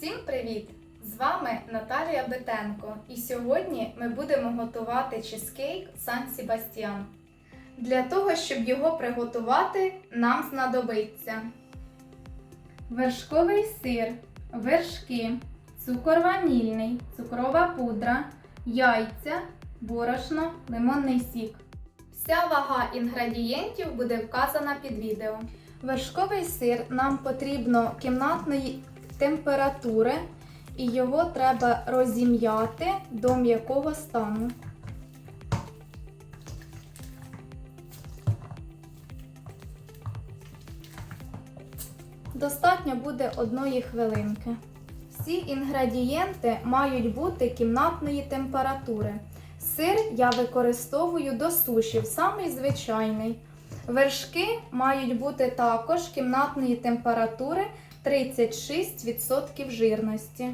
Всім привіт! З вами Наталія Бетенко, і сьогодні ми будемо готувати чизкейк Сан Себастьян. Для того, щоб його приготувати, нам знадобиться вершковий сир, вершки, цукор ванільний, цукрова пудра, яйця, борошно, лимонний сік. Вся вага інгредієнтів буде вказана під відео. Вершковий сир нам потрібно кімнатної температури, і його треба розім'яти до м'якого стану. Достатньо буде одної хвилинки. Всі інгредієнти мають бути кімнатної температури. Сир я використовую до сушів, самий звичайний. Вершки мають бути також кімнатної температури 36% жирності.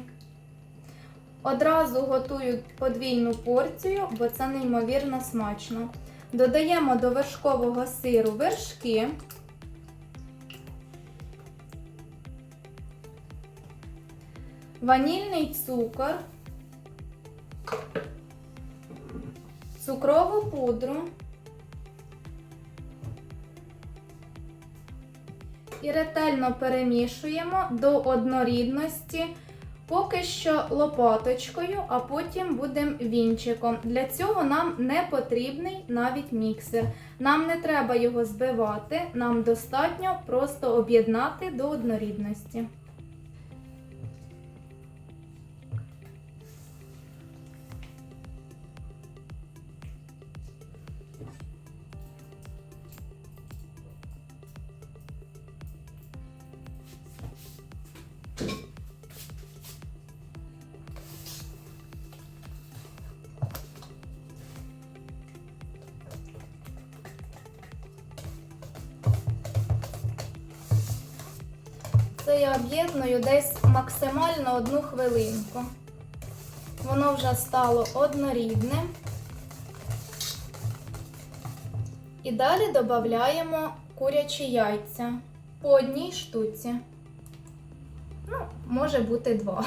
Одразу готую подвійну порцію, бо це неймовірно смачно. Додаємо до вершкового сиру вершки. Ванільний цукор, цукрову пудру і ретельно перемішуємо до однорідності, поки що лопаточкою, а потім будемо вінчиком. Для цього нам не потрібний навіть міксер. Нам не треба його збивати, нам достатньо просто об'єднати до однорідності. Це я об'єдную десь максимально одну хвилинку. Воно вже стало однорідне. І далі додаємо курячі яйця по одній штуці. Ну, може бути два.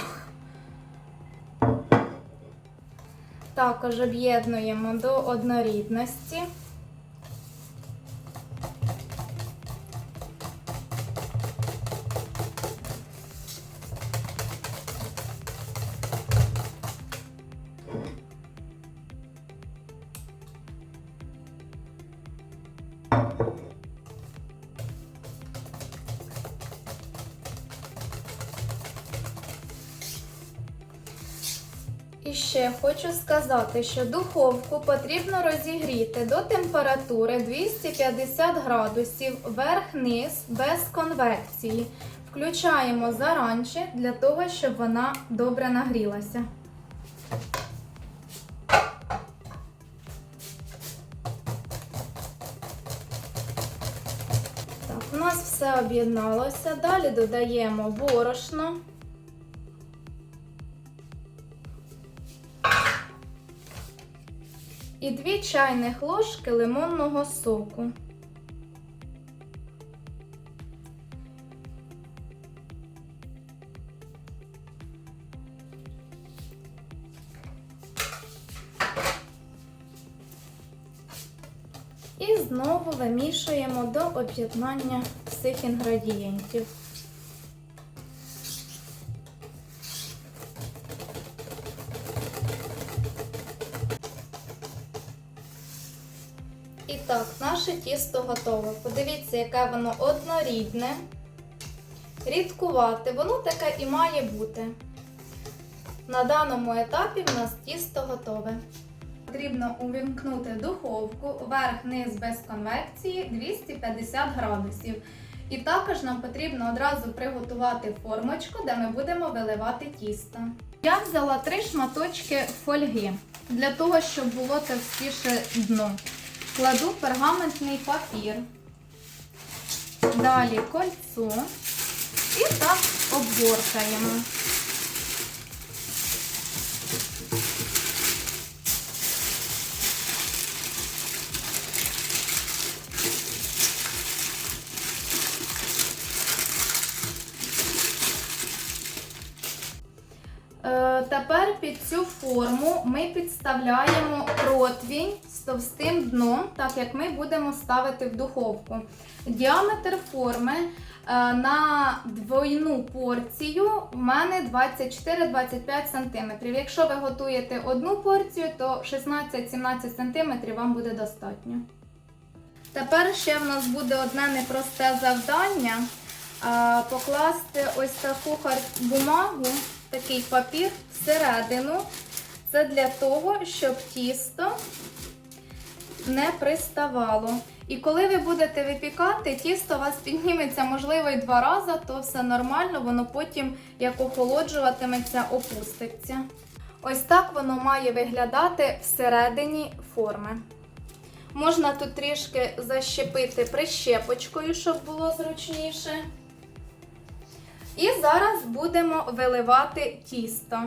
Також об'єднуємо до однорідності. І ще хочу сказати, що духовку потрібно розігріти до температури 250 градусів верх-низ без конвекції. Включаємо заранче для того, щоб вона добре нагрілася. Так, у нас все об'єдналося. Далі додаємо борошно. І 2 чайних ложки лимонного соку. І знову вимішуємо до об'єднання всіх інгредієнтів. Так, наше тісто готове. Подивіться, яке воно однорідне, рідкувате, воно таке і має бути. На даному етапі в нас тісто готове. Потрібно увімкнути духовку верх-низ без конвекції 250 градусів. І також нам потрібно одразу приготувати формочку, де ми будемо виливати тісто. Я взяла три шматочки фольги для того, щоб було товстіше дно. Кладу пергаментний папір, далі кольцо і так обгоркаємо. Тепер під цю форму ми підставляємо противінь з товстим дном, так як ми будемо ставити в духовку. Діаметр форми е, на двойну порцію в мене 24-25 см. Якщо ви готуєте одну порцію, то 16-17 см вам буде достатньо. Тепер ще в нас буде одне непросте завдання. Покласти ось таку бумагу, такий папір всередину. Це для того, щоб тісто не приставало. І коли ви будете випікати, тісто у вас підніметься, можливо, і два рази, то все нормально, воно потім, як охолоджуватиметься, опуститься. Ось так воно має виглядати всередині форми. Можна тут трішки защепити прищепочкою, щоб було зручніше. І зараз будемо виливати тісто.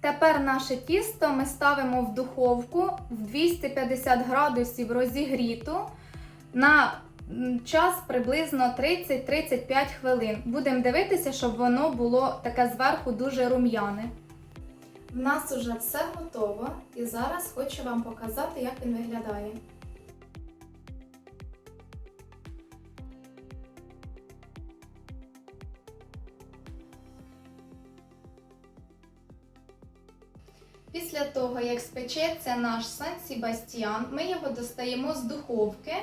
Тепер наше тісто ми ставимо в духовку в 250 градусів розігріту на час приблизно 30-35 хвилин. Будемо дивитися, щоб воно було таке зверху дуже рум'яне. У нас уже все готово, і зараз хочу вам показати, як він виглядає. Після того, як спечеться наш Сан Себастьян, ми його достаємо з духовки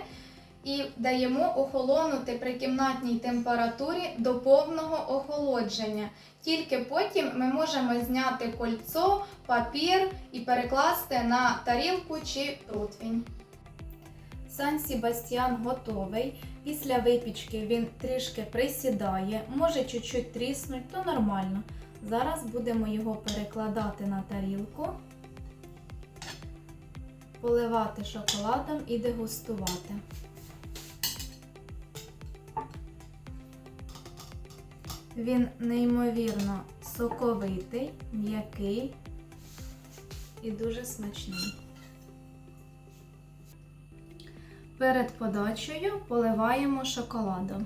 і даємо охолонути при кімнатній температурі до повного охолодження. Тільки потім ми можемо зняти кольцо, папір і перекласти на тарілку чи противень. Сан Себастьян готовий. Після випічки він трішки присідає, може чуть-чуть тріснуть, то нормально. Зараз будемо його перекладати на тарілку, поливати шоколадом і дегустувати. Він неймовірно соковитий, м'який і дуже смачний. Перед подачею поливаємо шоколадом.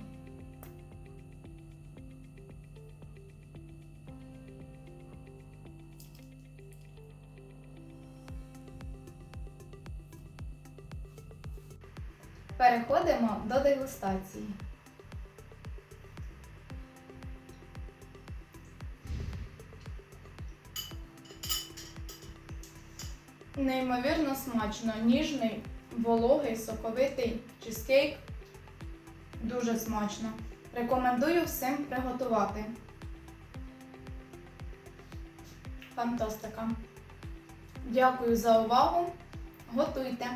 Переходимо до дегустації. Неймовірно смачно, ніжний, вологий, соковитий чизкейк. Дуже смачно. Рекомендую всім приготувати. Фантастика. Дякую за увагу. Готуйте!